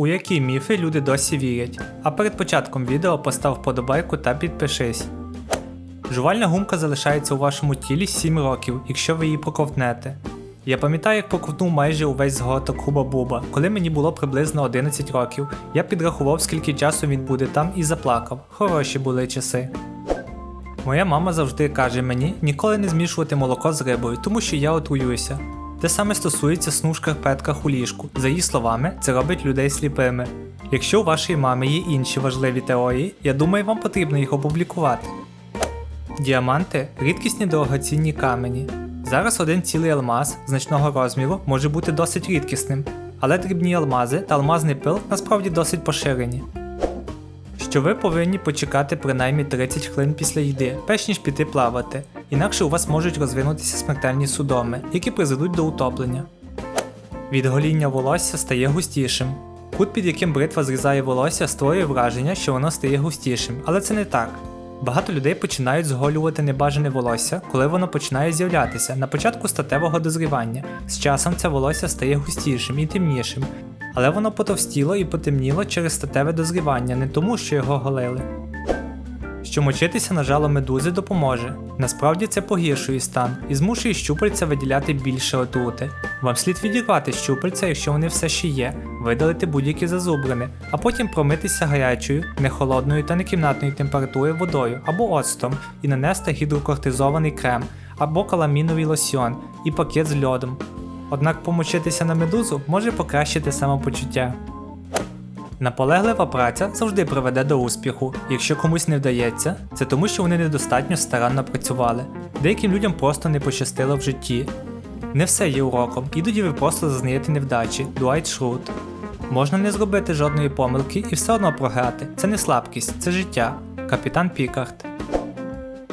У які міфи люди досі вірять. А перед початком відео постав вподобайку та підпишись. Жувальна гумка залишається у вашому тілі 7 років, якщо ви її проковтнете. Я пам'ятаю, як проковтнув майже увесь згорток Хуба Буба, коли мені було приблизно 11 років. Я підрахував, скільки часу він буде там і заплакав. Хороші були часи. Моя мама завжди каже мені ніколи не змішувати молоко з рибою, тому що я отруюся. Те саме стосується сну в у ліжку. За її словами, це робить людей сліпими. Якщо у вашої мами є інші важливі теорії, я думаю, вам потрібно їх опублікувати. Діаманти рідкісні дорогоцінні камені. Зараз один цілий алмаз значного розміру може бути досить рідкісним, але дрібні алмази та алмазний пил насправді досить поширені. Що ви повинні почекати принаймні 30 хвилин після їди, перш ніж піти плавати, інакше у вас можуть розвинутися смертельні судоми, які призведуть до утоплення. Від гоління волосся стає густішим. Кут, під яким бритва зрізає волосся, створює враження, що воно стає густішим, але це не так. Багато людей починають зголювати небажане волосся, коли воно починає з'являтися на початку статевого дозрівання. З часом це волосся стає густішим і темнішим, але воно потовстіло і потемніло через статеве дозрівання, не тому, що його голили. Що мочитися на жало медузи допоможе. Насправді це погіршує стан і змушує щупальця виділяти більше отрути. Вам слід відірвати щупальця, якщо вони все ще є, видалити будь-які зазубрини, а потім промитися гарячою, не холодною та не кімнатної температури водою або оцтом і нанести гідрокортизований крем або каламіновий лосьйон і пакет з льодом. Однак помочитися на медузу може покращити самопочуття. Наполеглива праця завжди приведе до успіху. Якщо комусь не вдається, це тому, що вони недостатньо старанно працювали. Деяким людям просто не пощастило в житті. Не все є уроком, іноді ви просто зазнаєте невдачі. Дуайт Шрут. Можна не зробити жодної помилки і все одно програти. Це не слабкість, це життя. Капітан Пікард.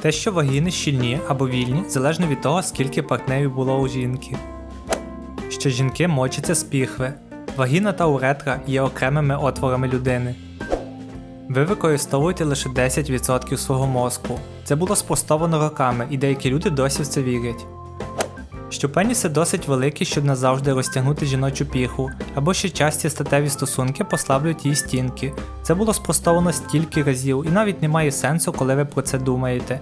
Те, що вагіни щільні або вільні, залежно від того, скільки партнерів було у жінки. Що жінки мочаться з піхви. Вагіна та уретра є окремими отворами людини. Ви використовуєте лише 10% свого мозку. Це було спростовано роками, і деякі люди досі в це вірять. Що пеніси досить великі, щоб назавжди розтягнути жіночу піху, або що часті статеві стосунки послаблюють її стінки. Це було спростовано стільки разів, і навіть немає сенсу, коли ви про це думаєте.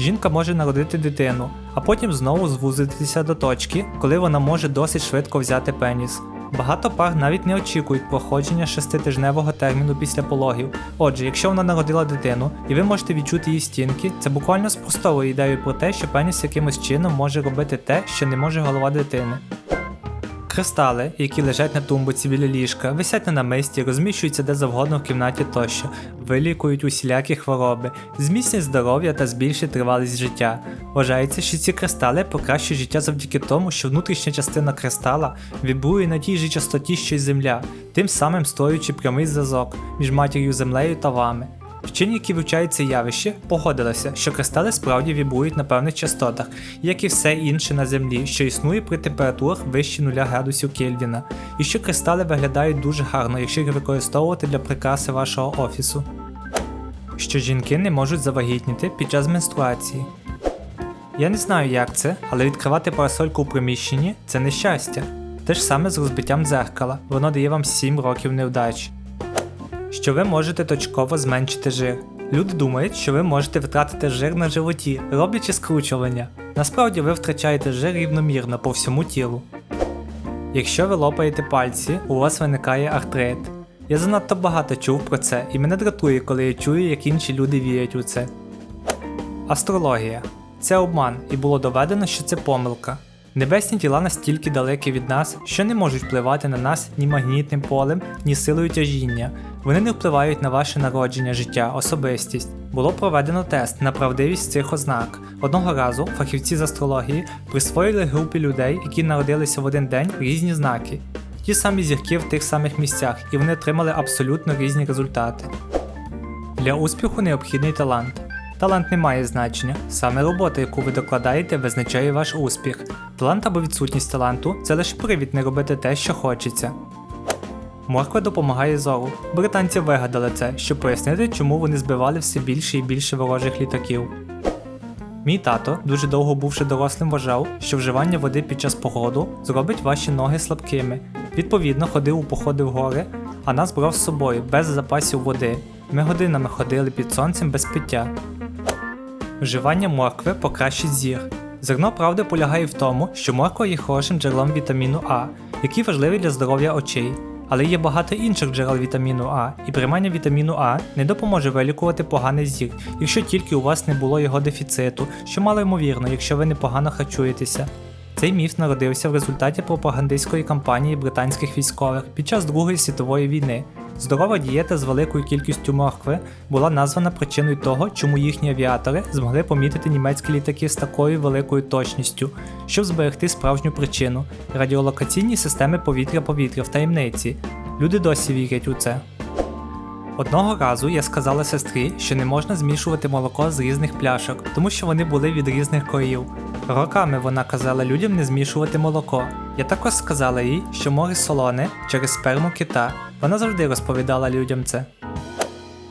Жінка може народити дитину, а потім знову звузитися до точки, коли вона може досить швидко взяти пеніс. Багато пар навіть не очікують проходження шеститижневого терміну після пологів. Отже, якщо вона народила дитину і ви можете відчути її стінки, це буквально спростовує ідею про те, що пеніс якимось чином може робити те, що не може голова дитини. Кристали, які лежать на тумбуці біля ліжка, висять на намисті, розміщуються де завгодно в кімнаті тощо, вилікують усілякі хвороби, зміцнять здоров'я та збільшать тривалість життя. Вважається, що ці кристали покращують життя завдяки тому, що внутрішня частина кристала вібрує на тій же частоті, що й земля, тим самим створюючи прямий зв'язок між матір'ю землею та вами. Вчені, які вивчають це явище, погодилися, що кристали справді вібрують на певних частотах, як і все інше на землі, що існує при температурах вище 0 градусів Кельвіна, і що кристали виглядають дуже гарно, якщо їх використовувати для прикраси вашого офісу. Що жінки не можуть завагітніти під час менструації. Я не знаю, як це, але відкривати парасольку у приміщенні це нещастя. Те ж саме з розбиттям дзеркала, воно дає вам 7 років невдач що ви можете точково зменшити жир. Люди думають, що ви можете втратити жир на животі, роблячи скручування. Насправді ви втрачаєте жир рівномірно по всьому тілу. Якщо ви лопаєте пальці, у вас виникає артрит. Я занадто багато чув про це, і мене дратує, коли я чую, як інші люди вірять у це. Астрологія це обман, і було доведено, що це помилка. Небесні тіла настільки далекі від нас, що не можуть впливати на нас ні магнітним полем, ні силою тяжіння. Вони не впливають на ваше народження, життя, особистість. Було проведено тест на правдивість цих ознак. Одного разу фахівці з астрології присвоїли групі людей, які народилися в один день, різні знаки. Ті самі зірки в тих самих місцях, і вони отримали абсолютно різні результати. Для успіху необхідний талант. Талант не має значення. Саме робота, яку ви докладаєте, визначає ваш успіх. Талант або відсутність таланту це лише привід не робити те, що хочеться. Морква допомагає зору. Британці вигадали це, щоб пояснити, чому вони збивали все більше і більше ворожих літаків. Мій тато, дуже довго бувши дорослим, вважав, що вживання води під час походу зробить ваші ноги слабкими. Відповідно, ходив у походи в гори, а нас брав з собою без запасів води. Ми годинами ходили під сонцем без пиття. Вживання моркви покращить зір. Зерно правди полягає в тому, що морква є хорошим джерелом вітаміну А, який важливий для здоров'я очей. Але є багато інших джерел вітаміну А, і приймання вітаміну А не допоможе вилікувати поганий зір, якщо тільки у вас не було його дефіциту, що мало ймовірно, якщо ви непогано харчуєтеся. Цей міф народився в результаті пропагандистської кампанії британських військових під час Другої світової війни. Здорова дієта з великою кількістю моркви була названа причиною того, чому їхні авіатори змогли помітити німецькі літаки з такою великою точністю, щоб зберегти справжню причину радіолокаційні системи повітря-повітря в таємниці. Люди досі вірять у це. Одного разу я сказала сестрі, що не можна змішувати молоко з різних пляшок, тому що вони були від різних корів. Роками вона казала людям не змішувати молоко. Я також сказала їй, що море солоне через сперму кита. Вона завжди розповідала людям це.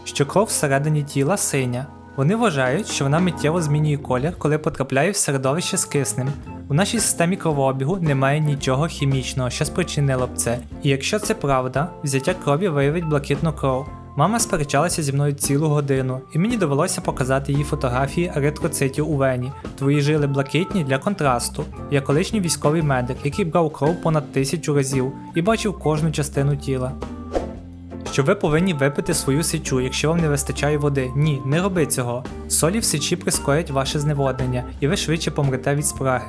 Що кров всередині тіла синя. Вони вважають, що вона миттєво змінює колір, коли потрапляє в середовище з киснем. У нашій системі кровообігу немає нічого хімічного, що спричинило б це. І якщо це правда, взяття крові виявить блакитну кров. Мама сперечалася зі мною цілу годину, і мені довелося показати їй фотографії еритроцитів у вені. Твої жили блакитні для контрасту. Я колишній військовий медик, який брав кров понад тисячу разів і бачив кожну частину тіла. Що ви повинні випити свою сечу, якщо вам не вистачає води. Ні, не роби цього. Солі в сечі прискорять ваше зневоднення, і ви швидше помрете від спраги.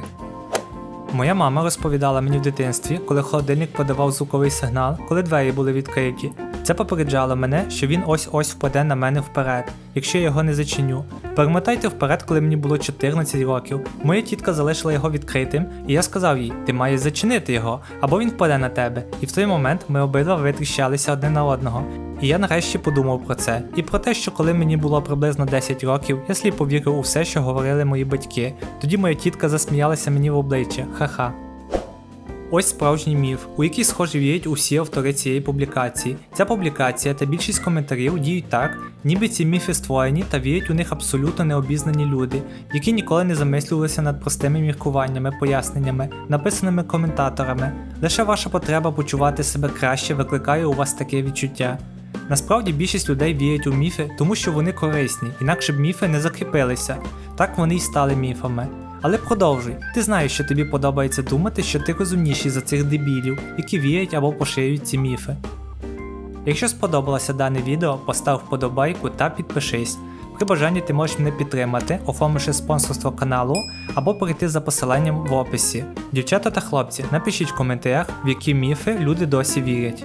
Моя мама розповідала мені в дитинстві, коли холодильник подавав звуковий сигнал, коли двері були відкриті. Це попереджало мене, що він ось-ось впаде на мене вперед, якщо я його не зачиню. Перемотайте вперед, коли мені було 14 років. Моя тітка залишила його відкритим, і я сказав їй: ти маєш зачинити його, або він впаде на тебе. І в той момент ми обидва витріщалися одне на одного. І я нарешті подумав про це, і про те, що коли мені було приблизно 10 років, я сліпо вірив у все, що говорили мої батьки. Тоді моя тітка засміялася мені в обличчя. Ха-ха. Ось справжній міф, у який схоже вірять усі автори цієї публікації. Ця публікація та більшість коментарів діють так, ніби ці міфи створені та вірять у них абсолютно необізнані люди, які ніколи не замислювалися над простими міркуваннями, поясненнями, написаними коментаторами. Лише ваша потреба почувати себе краще викликає у вас таке відчуття. Насправді більшість людей вірять у міфи, тому що вони корисні, інакше б міфи не закріпилися. Так вони й стали міфами. Але продовжуй, ти знаєш, що тобі подобається думати, що ти розумніший за цих дебілів, які вірять або поширюють ці міфи. Якщо сподобалося дане відео, постав вподобайку та підпишись. При бажанні ти можеш мене підтримати, оформивши спонсорство каналу або перейти за посиланням в описі. Дівчата та хлопці, напишіть в коментарях, в які міфи люди досі вірять.